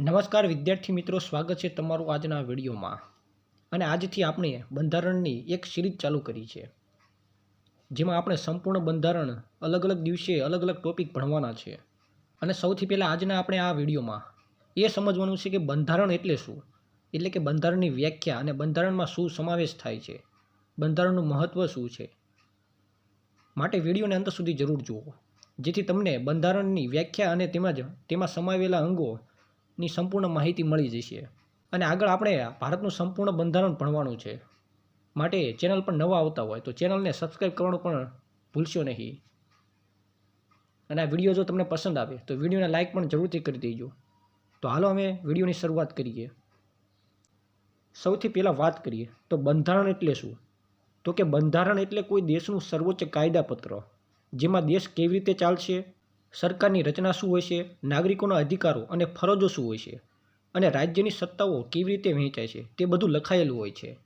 નમસ્કાર વિદ્યાર્થી મિત્રો, સ્વાગત છે તમારું આજના વિડીયોમાં. અને આજથી આપણે બંધારણની એક સિરીઝ ચાલુ કરી છે. જેમાં આપણે સંપૂર્ણ બંધારણ અલગ અલગ દિવસે અલગ અલગ ટોપિક ભણવાના છે. અને સૌથી પહેલાં આજના આપણે આ વિડીયોમાં એ સમજવાનું છે કે બંધારણ એટલે શું? એટલે કે બંધારણની વ્યાખ્યા અને બંધારણમાં શું સમાવેશ થાય છે? બંધારણનું મહત્ત્વ શું છે? માટે વિડીયોને અંત સુધી જરૂર જુઓ. જેથી તમને બંધારણની વ્યાખ્યા અને તેમજ તેમાં સમાવેલા અંગોની સંપૂર્ણ માહિતી મળી જશે. અને આગળ આપણે ભારતનું સંપૂર્ણ બંધારણ ભણવાનું છે. માટે ચેનલ પર નવા આવતા હોય તો ચેનલને સબસ્ક્રાઈબ કરવાનું પણ ભૂલશો નહીં. અને આ વીડિયો જો તમને પસંદ આવે તો વિડીયોને લાઇક પણ જરૂરથી કરી દેજો. તો હાલો અમે વિડીયોની શરૂઆત કરીએ. સૌથી પહેલાં વાત કરીએ તો બંધારણ એટલે શું? તો કે બંધારણ એટલે કોઈ દેશનું સર્વોચ્ચ કાયદાપત્ર, જેમાં દેશ કેવી રીતે ચાલશે? સરકારની રચના શું હોય છે, નાગરિકોના અધિકારો અને ફરજો શું હોય છે અને રાજ્યની સત્તાઓ કેવી રીતે વહેંચાય છે તે બધું લખાયેલું હોય છે.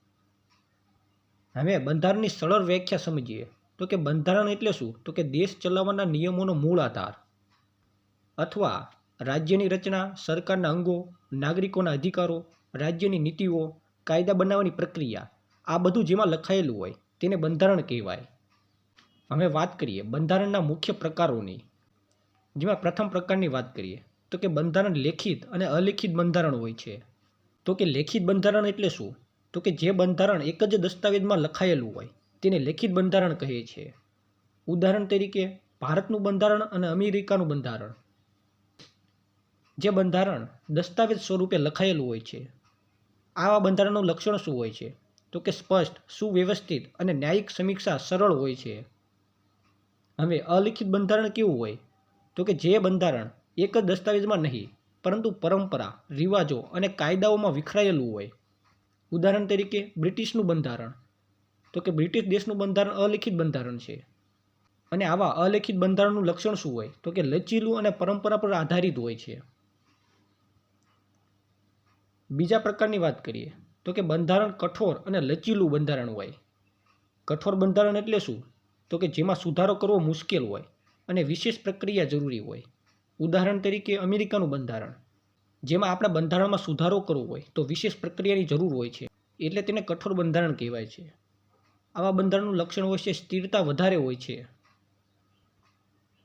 હવે બંધારણની સરળ વ્યાખ્યા સમજીએ તો કે બંધારણ એટલે શું? તો કે દેશ ચલાવવાના નિયમોનો મૂળ આધાર. અથવા રાજ્યની રચના, સરકારના અંગો, નાગરિકોના અધિકારો, રાજ્યની નીતિઓ, કાયદા બનાવવાની પ્રક્રિયા, આ બધું જેમાં લખાયેલું હોય તેને બંધારણ કહેવાય. હવે વાત કરીએ બંધારણના મુખ્ય પ્રકારોની. જેમાં પ્રથમ પ્રકારની વાત કરીએ, તો કે બંધારણ લેખિત અને અલેખિત બંધારણ હોય છે. તો કે લેખિત બંધારણ એટલે શું? તો કે જે બંધારણ એક જ દસ્તાવેજમાં લખાયેલું હોય, તેને લેખિત બંધારણ કહે છે. ઉદાહરણ તરીકે, ભારતનું બંધારણ અને અમેરિકાનું બંધારણ. જે બંધારણ દસ્તાવેજ સ્વરૂપે લખાયેલું હોય છે, આવા બંધારણનું લક્ષણ શું હોય છે? તો કે સ્પષ્ટ, સુવ્યવસ્થિત અને ન્યાયિક સમીક્ષા સરળ હોય છે. હવે અલિખિત બંધારણ કેવું હોય? તો કે જે બંધારણ એક જ દસ્તાવેજમાં નહીં, પરંતુ પરંપરા, રિવાજો અને કાયદાઓમાં વિખરાયેલું હોય. ઉદાહરણ તરીકે બ્રિટિશનું બંધારણ. તો કે બ્રિટિશ દેશનું બંધારણ અલિખિત બંધારણ છે. અને આવા અલિખિત બંધારણનું લક્ષણ શું હોય? તો કે લચીલું અને પરંપરા પર આધારિત હોય છે. બીજા પ્રકારની વાત કરીએ. તો કે બંધારણ કઠોર અને લચીલું બંધારણ હોય. કઠોર બંધારણ એટલે શું? તો કે જેમાં સુધારો કરવો મુશ્કેલ હોય. અને વિશેષ પ્રક્રિયા જરૂરી હોય. ઉદાહરણ તરીકે અમેરિકાનું બંધારણ. જેમાં આપણે બંધારણમાં સુધારો કરવો હોય તો વિશેષ પ્રક્રિયાની જરૂર હોય છે. એટલે તેને કઠોર બંધારણ કહેવાય છે. આવા બંધારણનું લક્ષણ હોય છે સ્થિરતા વધારે હોય છે.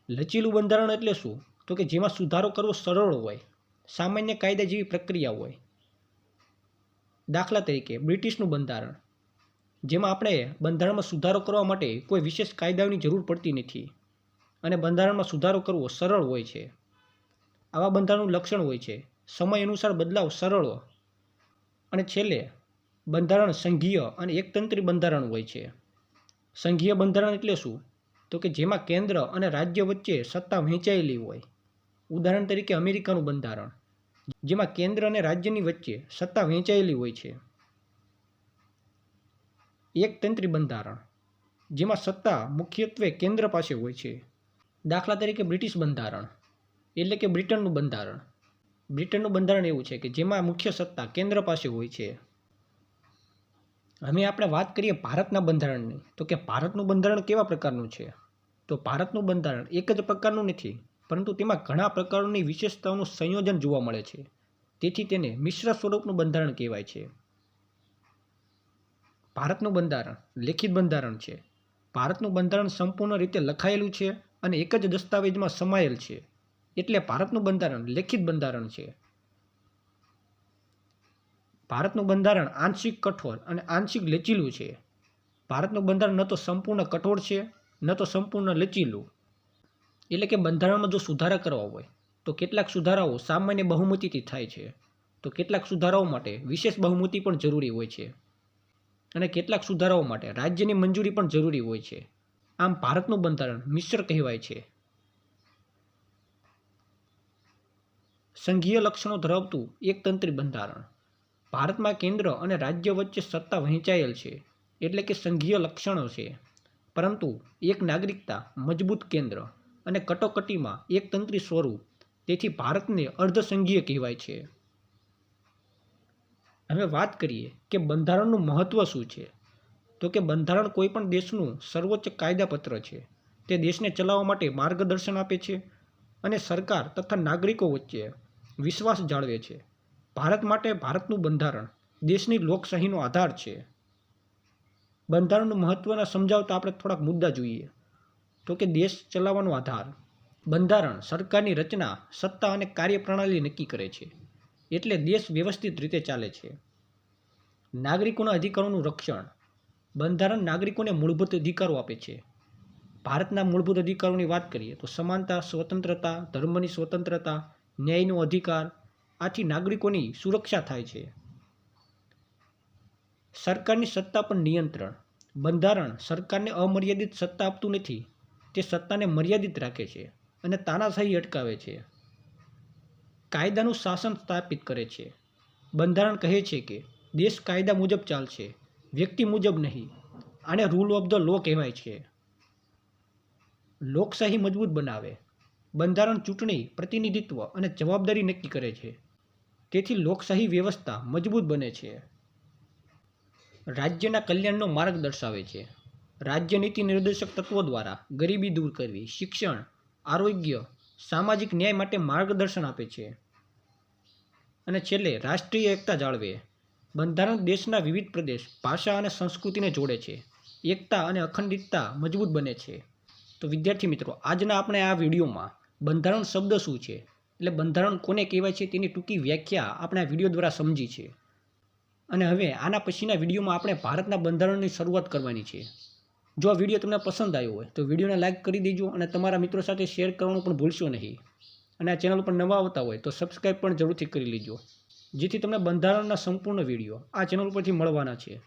લચીલું બંધારણ એટલે શું? તો કે જેમાં સુધારો કરવો સરળ હોય. સામાન્ય કાયદા જેવી પ્રક્રિયા હોય. દાખલા તરીકે બ્રિટિશનું બંધારણ. જેમાં આપણે બંધારણમાં સુધારો કરવા માટે કોઈ વિશેષ કાયદાઓની જરૂર પડતી નથી. અને બંધારણમાં સુધારો કરવો સરળ હોય છે. આવા બંધારણનું લક્ષણ હોય છે. સમય અનુસાર બદલાવ સરળ અને છેલ્લે, બંધારણ સંઘીય અને એકતંત્રી બંધારણ હોય છે. સંઘીય બંધારણ એટલે શું? તો કે જેમાં કેન્દ્ર અને રાજ્ય વચ્ચે સત્તા વહેંચાયેલી હોય. ઉદાહરણ તરીકે અમેરિકાનું બંધારણ, જેમાં કેન્દ્ર અને રાજ્યની વચ્ચે સત્તા વહેંચાયેલી હોય છે. એકતંત્રી બંધારણ, જેમાં સત્તા મુખ્યત્વે કેન્દ્ર પાસે હોય છે. દાખલા તરીકે બ્રિટિશ બંધારણ, એટલે કે બ્રિટનનું બંધારણ. બ્રિટનનું બંધારણ એવું છે કે જેમાં મુખ્ય સત્તા કેન્દ્ર પાસે હોય છે. હવે આપણે વાત કરીએ ભારતના બંધારણની. તો કે ભારતનું બંધારણ કેવા પ્રકારનું છે? તો ભારતનું બંધારણ એક જ પ્રકારનું નથી, પરંતુ તેમાં ઘણા પ્રકારોની વિશેષતાઓનું સંયોજન જોવા મળે છે. તેથી તેને મિશ્ર સ્વરૂપનું બંધારણ કહેવાય છે. ભારતનું બંધારણ લેખિત બંધારણ છે. ભારતનું બંધારણ સંપૂર્ણ રીતે લખાયેલું છે. અને એક જ દસ્તાવેજમાં સમાયેલ છે. એટલે ભારતનું બંધારણ લેખિત બંધારણ છે. ભારતનું બંધારણ આંશિક કઠોર અને આંશિક લચીલું છે. ભારતનું બંધારણ ન તો સંપૂર્ણ કઠોર છે, ન તો સંપૂર્ણ લચીલું. એટલે કે બંધારણમાં જો સુધારા કરવા હોય, તો કેટલાક સુધારાઓ સામાન્ય બહુમતીથી થાય છે. તો કેટલાક સુધારાઓ માટે વિશેષ બહુમતી પણ જરૂરી હોય છે. અને કેટલાક સુધારાઓ માટે રાજ્યની મંજૂરી પણ જરૂરી હોય છે. આમ ભારતનું બંધારણ મિશ્ર કહેવાય છે. સંઘીય લક્ષણો ધરાવતું એકતંત્રી બંધારણ. ભારતમાં કેન્દ્ર અને રાજ્ય વચ્ચે સત્તા વહેંચાયેલ છે, એટલે કે સંઘીય લક્ષણો છે. પરંતુ એક નાગરિકતા મજબૂત કેન્દ્ર અને કટોકટીમાં એકતંત્રી સ્વરૂપ, તેથી ભારતને અર્ધસંઘીય કહેવાય છે. હવે વાત કરીએ કે બંધારણનું મહત્ત્વ શું છે. તો કે બંધારણ કોઈ પણ દેશનું સર્વોચ્ચ કાયદાપત્ર છે. તે દેશને ચલાવવા માટે માર્ગદર્શન આપે છે અને સરકાર તથા નાગરિકો વચ્ચે વિશ્વાસ જાળવે છે. ભારત માટે ભારતનું બંધારણ દેશની લોકશાહીનો આધાર છે. બંધારણનું મહત્ત્વના સમજાવતા આપણે થોડાક મુદ્દા જોઈએ. તો કે દેશ ચલાવવાનો આધાર. બંધારણ સરકારની રચના, સત્તા અને કાર્યપ્રણાલી નક્કી કરે છે. એટલે દેશ વ્યવસ્થિત રીતે ચાલે છે. નાગરિકોના અધિકારોનું રક્ષણ બંધારણ નાગરિકોને મૂળભૂત અધિકારો આપે છે. ભારતના મૂળભૂત અધિકારોની વાત કરીએ તો સમાનતા, સ્વતંત્રતા, ધર્મની સ્વતંત્રતા, ન્યાયનો અધિકાર, આથી નાગરિકોની સુરક્ષા થાય છે. સરકારની સત્તા પર નિયંત્રણ. બંધારણ સરકારને અમર્યાદિત સત્તા આપતું નથી, તે સત્તાને મર્યાદિત રાખે છે અને તાનાશાહી અટકાવે છે. કાયદાનું શાસન સ્થાપિત કરે છે. બંધારણ કહે છે કે દેશ કાયદા મુજબ ચાલશે. વ્યક્તિ મુજબ નહીં. આને રૂલ ઓફ ધ લો કહેવાય છે. લોકશાહી મજબૂત બનાવે, બંધારણ ચૂંટણી, પ્રતિનિધિત્વ અને જવાબદારી નક્કી કરે છે. તેથી લોકશાહી વ્યવસ્થા મજબૂત બને છે. રાજ્યના કલ્યાણનો માર્ગ દર્શાવે છે. રાજ્ય નીતિ નિર્દેશક તત્વો દ્વારા ગરીબી દૂર કરવી, શિક્ષણ, આરોગ્ય, સામાજિક ન્યાય માટે માર્ગદર્શન આપે છે. અને છેલ્લે રાષ્ટ્રીય એકતા જાળવે. બંધારણ દેશના વિવિધ પ્રદેશ ભાષા અને સંસ્કૃતિને જોડે છે. એકતા અને અખંડિતતા મજબૂત બને છે. તો વિદ્યાર્થી મિત્રો, આજના આપણે આ વિડીયોમાં બંધારણ શબ્દ શું છે? એટલે બંધારણ કોને કહેવાય છે તેની ટૂંકી વ્યાખ્યા આપણે આ વીડિયો દ્વારા સમજી છે. અને હવે આના પછીના વિડીયોમાં આપણે ભારતના બંધારણની શરૂઆત કરવાની છે. જો આ વીડિયો તમને પસંદ આવ્યો હોય, તો વિડીયોને લાઇક કરી દેજો અને તમારા મિત્રો સાથે શેર કરવાનું પણ ભૂલશો નહીં. અને આ ચેનલ પર નવા આવતા હોય, તો સબસ્ક્રાઈબ પણ જરૂરથી કરી લેજો. જેથી તમને બંધારણના સંપૂર્ણ વીડિયો આ ચેનલ ઉપરથી મળવાના છે.